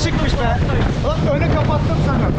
çıkmış be. Önü kapattım sana.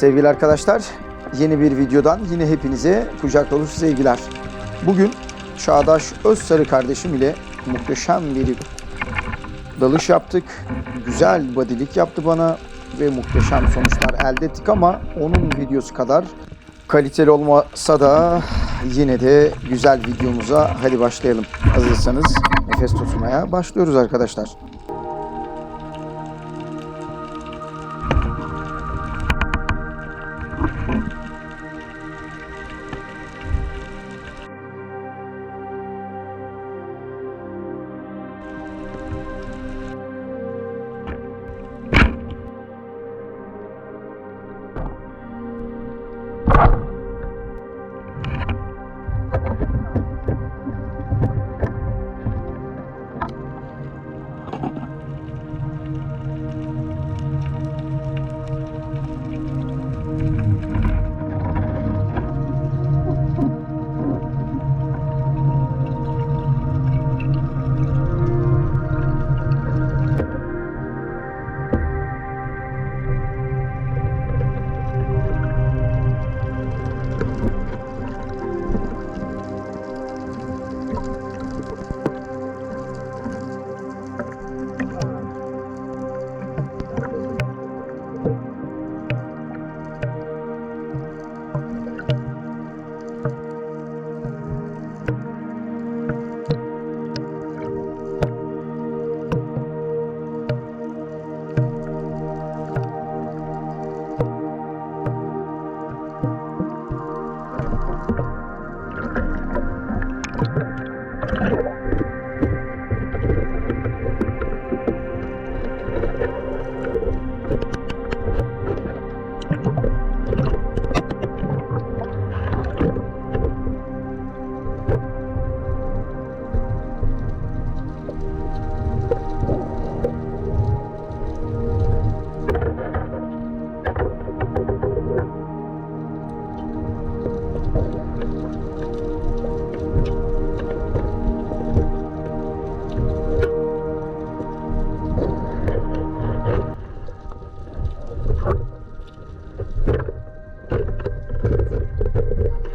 Sevgili arkadaşlar, yeni bir videodan yine hepinize kucak dolusu sevgiler. Bugün Çağdaş Özsarı kardeşim ile muhteşem bir dalış yaptık. Güzel badilik yaptı bana ve muhteşem sonuçlar elde ettik ama onun videosu kadar kaliteli olmasa da yine de güzel videomuza hadi başlayalım. Hazırsanız nefes tutmaya başlıyoruz arkadaşlar.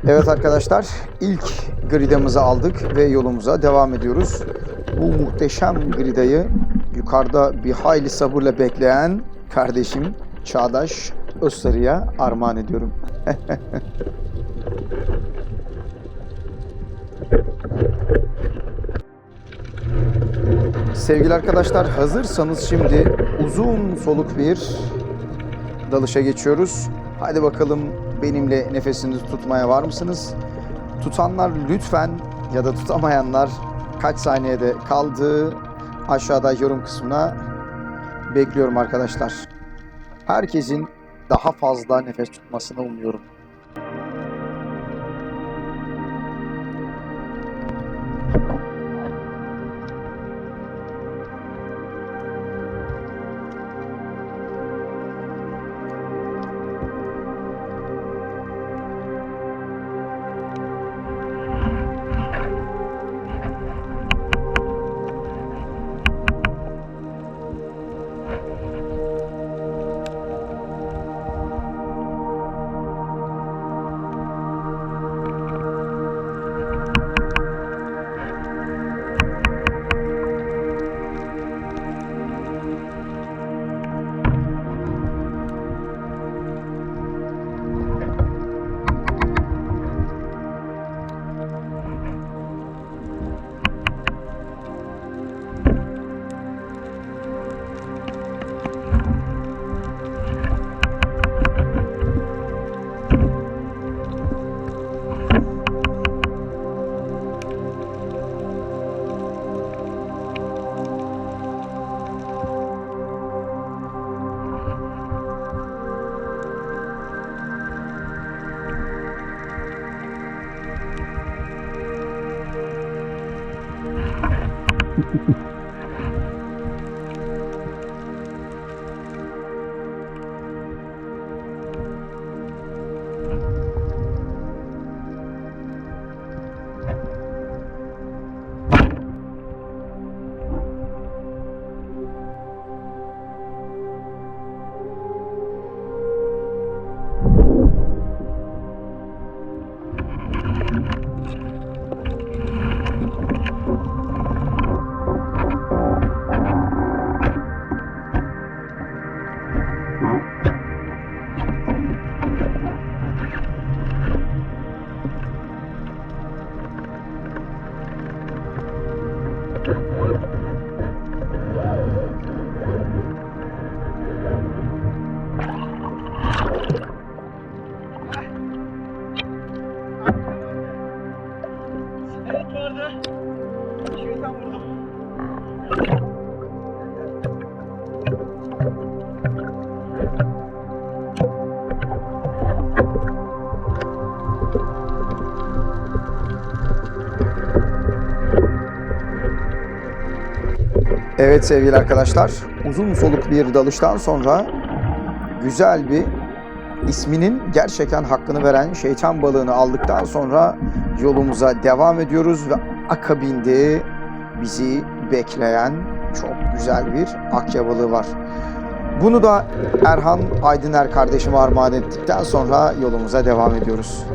Evet arkadaşlar ilk gridamızı aldık ve yolumuza devam ediyoruz. Bu muhteşem gridayı yukarıda bir hayli sabırla bekleyen kardeşim Çağdaş Özsarı'ya armağan ediyorum. Sevgili arkadaşlar hazırsanız şimdi uzun soluk bir dalışa geçiyoruz. Hadi bakalım benimle nefesinizi tutmaya var mısınız? Tutanlar lütfen ya da tutamayanlar kaç saniyede kaldı aşağıda yorum kısmına bekliyorum arkadaşlar. Herkesin daha fazla nefes tutmasını umuyorum. Evet sevgili arkadaşlar, uzun soluk bir dalıştan sonra güzel bir isminin gerçekten hakkını veren şeytan balığını aldıktan sonra yolumuza devam ediyoruz ve akabinde bizi bekleyen çok güzel bir akya balığı var. Bunu da Erhan Aydıner kardeşime armağan ettikten sonra yolumuza devam ediyoruz.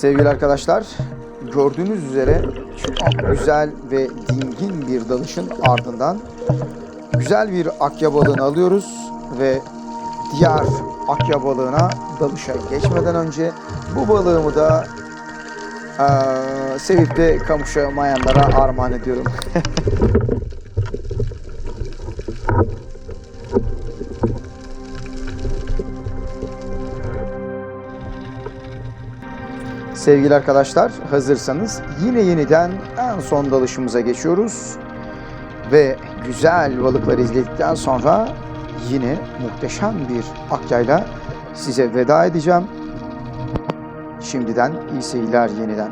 Sevgili arkadaşlar, gördüğünüz üzere çok güzel ve dingin bir dalışın ardından güzel bir akya balığını alıyoruz ve diğer akya balığına dalışa geçmeden önce bu balığımı da eee sevip de kavuşamayanlara armağan ediyorum. Sevgili arkadaşlar hazırsanız yine yeniden en son dalışımıza geçiyoruz. Ve güzel balıkları izledikten sonra yine muhteşem bir akyayla size veda edeceğim. Şimdiden iyi seyirler yeniden.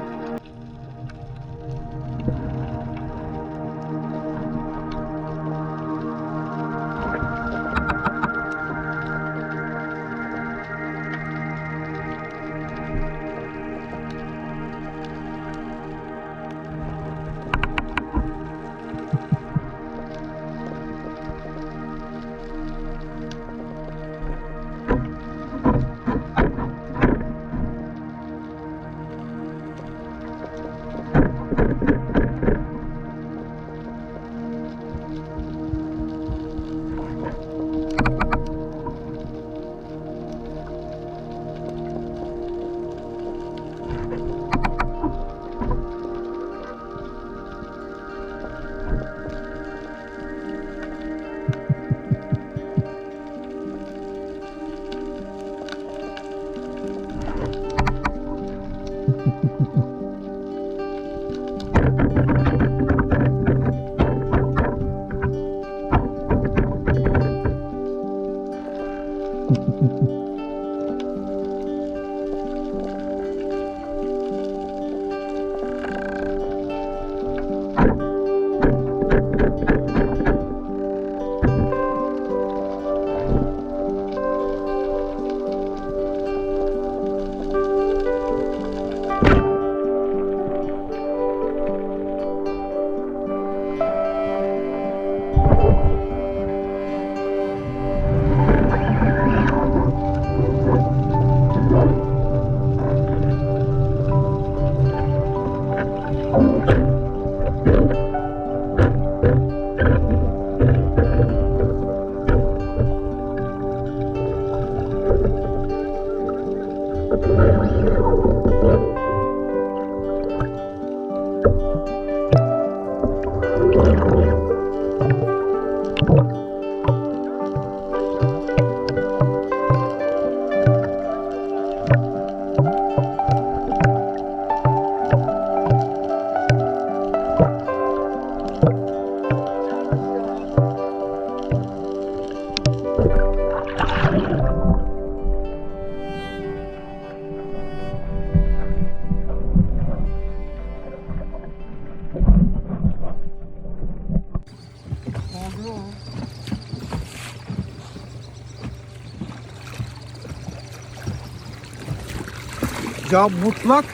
Ya mutlak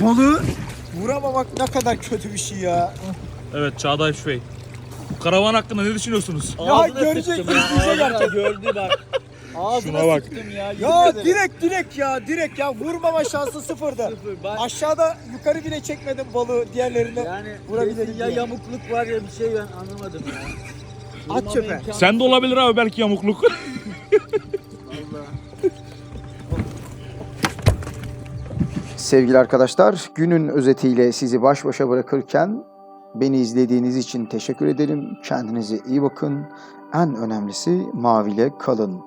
balığı vuramamak ne kadar kötü bir şey ya. Evet Çağdaş Bey. Bu karavan hakkında ne düşünüyorsunuz? Ya görecek sıktım ya. izleyecek Ağzına artık. gördü bak. Ağzına Şuna bak. sıktım ya. yemin Ya ederim. direkt direkt ya direkt ya vurmama şansı sıfırdı. Sıfır. Bak, Aşağıda yukarı bile çekmedim balığı diğerlerinde. yani vurabilirim ya diye. yamukluk var ya bir şey ben anlamadım ya. At Vurmama çöpe. imkanı- Sen de olabilir abi belki yamukluk. Sevgili arkadaşlar, günün özetiyle sizi baş başa bırakırken beni izlediğiniz için teşekkür ederim. Kendinize iyi bakın. En önemlisi maviyle kalın.